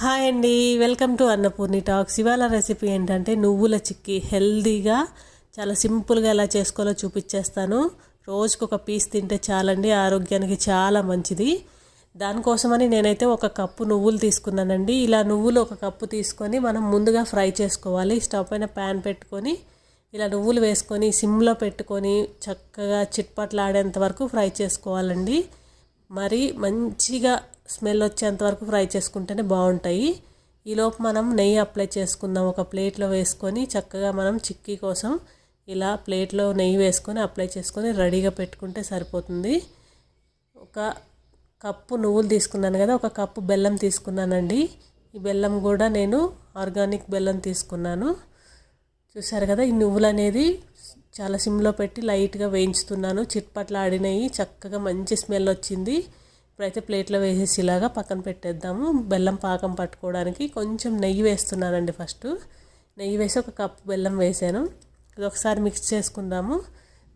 Hi అండి welcome to Annapurni talks. ఇవాళ recipe ఏంటంటే నువ్వుల చిక్కీ. హెల్దీగా చాలా సింపుల్గా ఎలా చేసుకోవాలో చూపించేస్తాను రోజుకు ఒక పీస్ తింటే చాలండి ఆరోగ్యానికి చాలా మంచిది. దానికోసమని నేనైతే ఒక కప్పు నువ్వులు తీసుకున్నానండి. ఇలా నువ్వులు ఒక కప్పు తీసుకొని మనం ముందుగా ఫ్రై చేసుకోవాలి. స్టవ్ పైన ప్యాన్ పెట్టుకొని ఇలా నువ్వులు వేసుకొని సిమ్లో పెట్టుకొని చక్కగా చిట్పట్లాడేంత వరకు ఫ్రై చేసుకోవాలండి. మరి మంచిగా స్మెల్ వచ్చేంత వరకు ఫ్రై చేసుకుంటేనే బాగుంటాయి. ఈలోపు మనం నెయ్యి అప్లై చేసుకుందాం. ఒక ప్లేట్లో వేసుకొని చక్కగా మనం చిక్కీ కోసం ఇలా ప్లేట్లో నెయ్యి వేసుకొని అప్లై చేసుకొని రెడీగా పెట్టుకుంటే సరిపోతుంది. ఒక కప్పు నువ్వులు తీసుకున్నాను కదా ఒక కప్పు బెల్లం తీసుకున్నానండి. ఈ బెల్లం కూడా నేను ఆర్గానిక్ బెల్లం తీసుకున్నాను. చూసారు కదా ఈ నువ్వులు అనేది చాలా సిమ్లో పెట్టి లైట్గా వేయించుతున్నాను. చిట్పట్లు ఆడినవి చక్కగా మంచి స్మెల్ వచ్చింది. ఇప్పుడైతే ప్లేట్లో వేసేసి ఇలాగా పక్కన పెట్టేద్దాము. బెల్లం పాకం పట్టుకోవడానికి కొంచెం నెయ్యి వేస్తున్నానండి ఫస్ట్. నెయ్యి వేసి ఒక కప్పు బెల్లం వేసాను. ఇది ఒకసారి మిక్స్ చేసుకుందాము.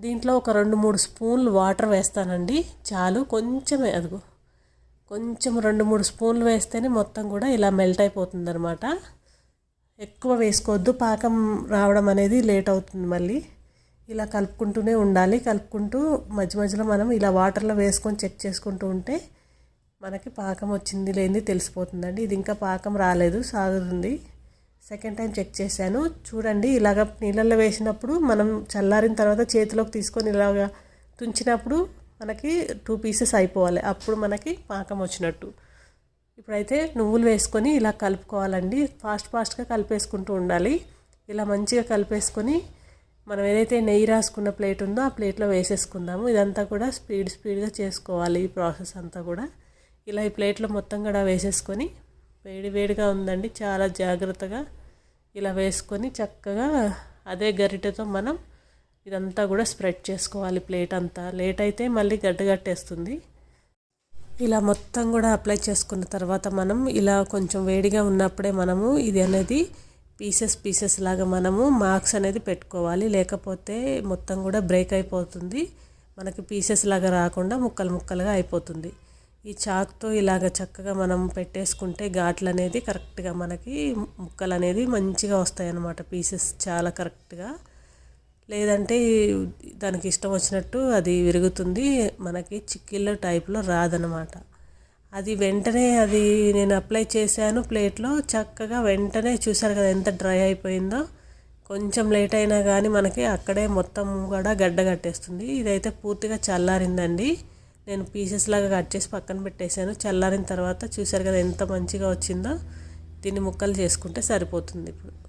దీంట్లో ఒక రెండు మూడు స్పూన్లు వాటర్ వేస్తానండి. చాలు కొంచెమే అదిగో. కొంచెం రెండు మూడు స్పూన్లు వేస్తేనే మొత్తం కూడా ఇలా మెల్ట్ అయిపోతుంది అనమాట ఎక్కువ వేసుకోవద్దు. పాకం రావడం అనేది లేట్ అవుతుంది మళ్ళీ. ఇలా కలుపుకుంటూనే ఉండాలి. కలుపుకుంటూ మధ్య మధ్యలో మనం ఇలా వాటర్లో వేసుకొని చెక్ చేసుకుంటూ ఉంటే మనకి పాకం వచ్చింది లేనిది తెలిసిపోతుందండి. ఇది ఇంకా పాకం రాలేదు సాగుతుంది. సెకండ్ టైం చెక్ చేశాను. చూడండి ఇలాగ నీళ్ళల్లో వేసినప్పుడు మనం చల్లారిన తర్వాత చేతిలోకి తీసుకొని ఇలాగ తుంచినప్పుడు మనకి టూ పీసెస్ అయిపోవాలి. అప్పుడు మనకి పాకం వచ్చినట్టు. ఇప్పుడైతే నువ్వులు వేసుకొని ఇలా కలుపుకోవాలండి. ఫాస్ట్ ఫాస్ట్గా కలిపేసుకుంటూ ఉండాలి. ఇలా మంచిగా కలిపేసుకొని మనం ఏదైతే నెయ్యి రాసుకున్న ప్లేట్ ఉందో ఆ ప్లేట్లో వేసేసుకుందాము. ఇదంతా కూడా స్పీడ్ స్పీడ్గా చేసుకోవాలి ఈ ప్రాసెస్ అంతా కూడా. ఇలా ఈ ప్లేట్లో మొత్తం కూడా వేసేసుకొని వేడి వేడిగా ఉందండి. చాలా జాగ్రత్తగా ఇలా వేసుకొని చక్కగా అదే గరిటెతో మనం ఇదంతా కూడా స్ప్రెడ్ చేసుకోవాలి ప్లేట్ అంతా. లేట్ అయితే మళ్ళీ గడ్డగట్టేస్తుంది ఇలా మొత్తం కూడా అప్లై చేసుకున్న తర్వాత మనం ఇలా కొంచెం వేడిగా ఉన్నప్పుడే మనము ఇది అనేది పీసెస్ పీసెస్ లాగా మనము మార్క్స్ అనేది పెట్టుకోవాలి. లేకపోతే మొత్తం కూడా బ్రేక్ అయిపోతుంది. మనకి పీసెస్ లాగా రాకుండా ముక్కలు ముక్కలుగా అయిపోతుంది. ఈ చాక్తో ఇలాగ చక్కగా మనం పెట్టేసుకుంటే ఘాట్లు అనేది కరెక్ట్గా మనకి ముక్కలు అనేది మంచిగా వస్తాయి అన్నమాట పీసెస్ చాలా కరెక్ట్గా. లేదంటే దానికి ఇష్టం వచ్చినట్టు అది విరుగుతుంది. మనకి చిక్కిళ్ళ టైప్లో రాదనమాట అది వెంటనే అది నేను అప్లై చేశాను ప్లేట్లో. చక్కగా వెంటనే చూసారు కదా ఎంత డ్రై అయిపోయిందో. కొంచెం లేట్ అయినా కానీ మనకి అక్కడే మొత్తం కూడా గడ్డ కట్టేస్తుంది. ఇదైతే పూర్తిగా చల్లారిందండి. నేను పీసెస్ లాగా కట్ చేసి పక్కన పెట్టేశాను. చల్లారిన తర్వాత చూసారు కదా ఎంత మంచిగా వచ్చిందో. దీన్ని ముక్కలు చేసుకుంటే సరిపోతుంది ఇప్పుడు.